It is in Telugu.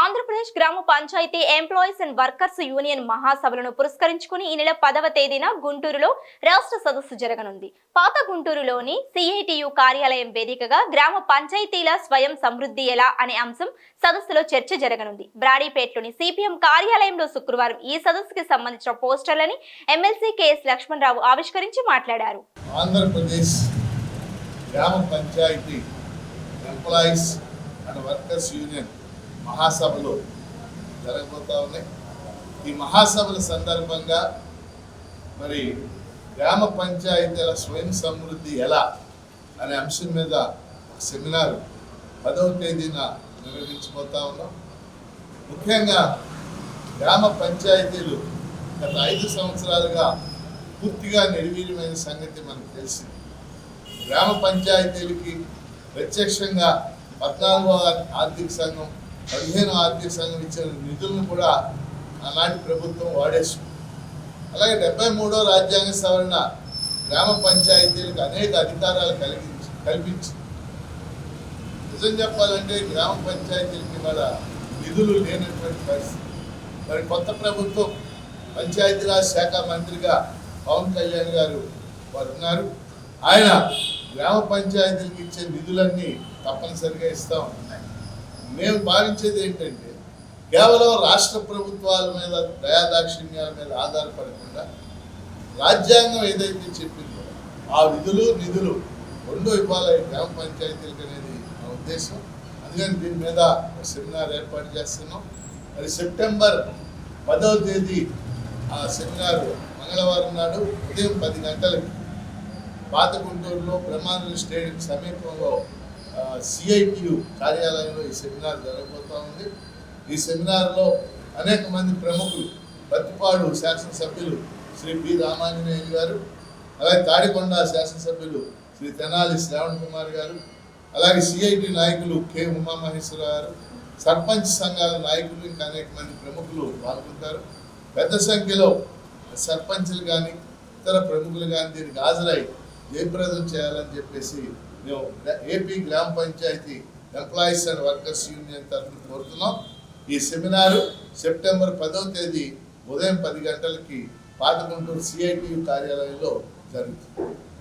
ఆంధ్రప్రదేశ్ గ్రామ panchayat employees and workers union మహాసభలను పురస్కరించుకుని ఈ నెల పదవ తేదీన గుంటూరులో రాష్ట్ర సదస్సు జరగనుంది. పాత గుంటూరులోని సిఐటియు కార్యాలయం వేదికగా గ్రామ పంచాయతీల స్వయం సమృద్ధి ఎలా అనే అంశం సదస్సులో చర్చ జరగనుంది. బ్రాడీపేటలోని సిపిఎం కార్యాలయంలో శుక్రవారం ఈ సదస్సుకి సంబంధించిన పోస్టర్లని ఎమ్మెల్సీ కెఎస్ లక్ష్మణరావు ఆవిష్కరించి మాట్లాడారు. ఆంధ్రప్రదేశ్ గ్రామ panchayat employees and workers union మహాసభలు జరగబోతా ఉన్నాయి. ఈ మహాసభల సందర్భంగా మరి గ్రామ పంచాయతీల స్వయం సమృద్ధి ఎలా అనే అంశం మీద ఒక సెమినార్ పదవ తేదీన నిర్వహించబోతా ఉన్నాం. ముఖ్యంగా గ్రామ పంచాయతీలు గత ఐదు సంవత్సరాలుగా పూర్తిగా నిర్వీర్యమైన సంగతి మనకు తెలిసింది. గ్రామ పంచాయతీలకి ప్రత్యక్షంగా పద్నాలుగో ఆర్థిక సంఘం పదిహేను ఆర్థిక సంఘం ఇచ్చిన నిధులను కూడా ఆనాటి ప్రభుత్వం వాడేసుకుంది అలాగే డెబ్బై మూడో రాజ్యాంగ సవరణ గ్రామ పంచాయతీలకు అనేక అధికారాలు కలిగించి కల్పించింది. నిజం చెప్పాలంటే గ్రామ పంచాయతీలకి కూడా నిధులు లేనటువంటి పరిస్థితి. మరి కొత్త ప్రభుత్వం పంచాయతీరాజ్ శాఖ మంత్రిగా పవన్ కళ్యాణ్ గారు వారు ఉన్నారు ఆయన గ్రామ పంచాయతీలకు ఇచ్చే నిధులన్నీ తప్పనిసరిగా ఇస్తాం మేము భావించేది ఏంటంటే కేవలం రాష్ట్ర ప్రభుత్వాల మీద దయాదాక్షిణ్యాల మీద ఆధారపడకుండా రాజ్యాంగం ఏదైతే చెప్పిందో ఆ విధులు నిధులు రెండు ఇవ్వాలి గ్రామ పంచాయతీలకు అనేది నా ఉద్దేశం. అందుకని దీని మీద ఒక సెమినార్ ఏర్పాటు చేస్తున్నాం. మరి సెప్టెంబర్ పదవ తేదీ ఆ సెమినార్ మంగళవారం నాడు ఉదయం పది గంటలకి పాత గుంటూరులో బ్రహ్మానంద స్టేడియం సమీపంలో సిఐటియు కార్యాలయంలో ఈ సెమినార్ జరగబోతా ఉంది. ఈ సెమినార్లో అనేక మంది ప్రముఖులు ప్రతిపాడు శాసనసభ్యులు శ్రీ పి రామాంజనేయులు గారు అలాగే తాడికొండ శాసనసభ్యులు శ్రీ తెనాలి శ్రావణ్ కుమార్ గారు అలాగే సిఐటి నాయకులు కె ఉమామహేశ్వర గారు సర్పంచ్ సంఘాల నాయకులు ఇంకా అనేక మంది ప్రముఖులు పాల్గొంటారు. పెద్ద సంఖ్యలో సర్పంచ్లు కానీ ఇతర ప్రముఖులు కానీ దీనికి హాజరై జయప్రదం చేయాలని చెప్పేసి మేము ఏపీ గ్రామ panchayat employees and workers union తరఫున కోరుతున్నాం. ఈ సెమినారు సెప్టెంబర్ పదవ తేదీ ఉదయం పది గంటలకి పాత గుంటూరు సిఐటియు కార్యాలయంలో జరుగుతుంది.